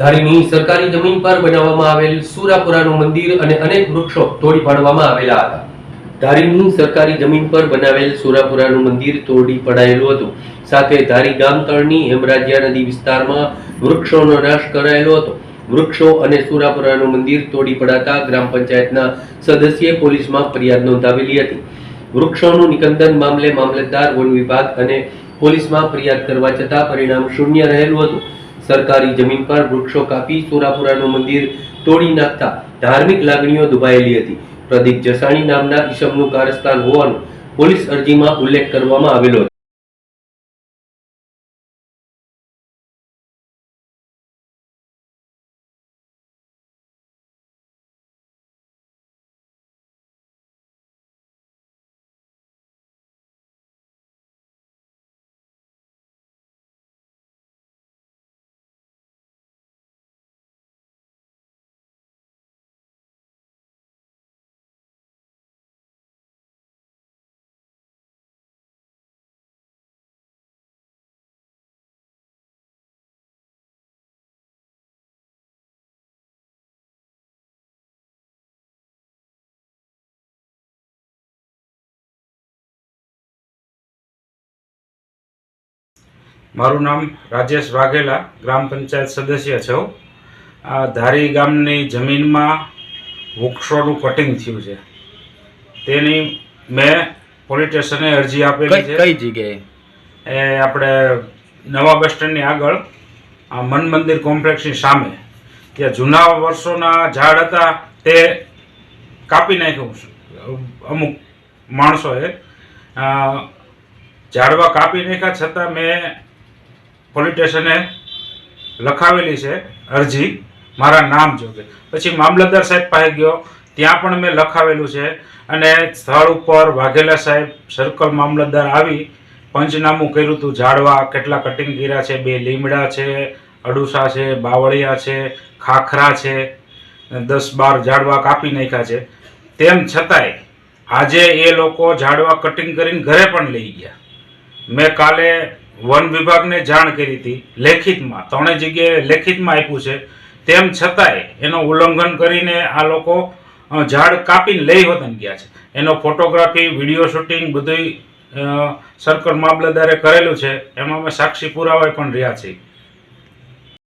ધારીની સરકારી જમીન પર બનાવવામાં આવેલ સુરાપુરાનું મંદિર અને અનેક વૃક્ષો તોડી પાડવામાં આવેલા હતા. ધારીની સરકારી જમીન પર બનાવેલ સુરાપુરાનું મંદિર તોડી પડાયેલું હતું. સાથે ધારી ગામ તળની હેમરાજ્યા નદી વિસ્તારમાં વૃક્ષોનો નાશ કરાયેલો હતો. વૃક્ષો અને સુરાપુરાનું મંદિર તોડી પડાતા ગ્રામ પંચાયતના સદસ્યે પોલીસમાં ફરિયાદ નોંધાવેલી હતી. વૃક્ષોનું નિકંદન મામલે મામલતદાર વન વિભાગ અને પોલીસમાં ફરિયાદ કરવા છતાં પરિણામ શૂન્ય રહેલું હતું. સરકારી જમીન પર વૃક્ષો કાપી સોરાપુરાનું મંદિર તોડી નાખતા ધાર્મિક લાગણીઓ દુભાયેલી હતી. પ્રદીપ જસાણી નામના ઈસમનું કારસ્તાન હોવાનું પોલીસ અરજીમાં ઉલ્લેખ કરવામાં આવેલો મારું નામ રાજેશ વાઘેલા ગ્રામ પંચાયત સદસ્ય છું. આ ધારી ગામની જમીનમાં વૃક્ષોનું કટિંગ થયું છે. તેની મેં પોલીસ સ્ટેશને અરજી આપેલી છે. કઈ જગ્યાએ? એ આપણે નવા બસ સ્ટેન્ડની આગળ આ મન મંદિર કોમ્પ્લેક્ષની સામે. ત્યાં જૂના વર્ષોના ઝાડ હતા તે કાપી નાખ્યું અમુક માણસોએ. ઝાડવા કાપી નાખ્યા છતાં મેં પોલીસ સ્ટેશને લખાવેલી છે અરજી. મારા નામ જોગે પછી મામલતદાર સાહેબ પાસે ગયો. ત્યાં પણ મેં લખાવેલું છે અને સ્થળ ઉપર વાઘેલા સાહેબ સર્કલ મામલતદાર આવી પંચનામું કર્યું હતું. ઝાડવા કેટલા કટિંગ કર્યા છે, બે લીમડા છે, અડુસા છે, બાવળિયા છે, ખાખરા છે, દસ બાર ઝાડવા કાપી નાખ્યા છે. તેમ છતાંય આજે એ લોકો ઝાડવા કટિંગ કરીને ઘરે પણ લઈ ગયા. મેં કાલે વન વિભાગને જાણ કરી હતી. લેખિતમાં, ત્રણેય જગ્યાએ લેખિતમાં આપ્યું છે. તેમ છતાંય એનો ઉલ્લંઘન કરીને આ લોકો ઝાડ કાપીને લઈ વતન ગયા છે. એનો ફોટોગ્રાફી, વીડિયો શૂટિંગ બધુંય સરકાર મામલતદારે કરેલું છે. એમાં અમે સાક્ષી પુરાવા પણ રહ્યા છીએ.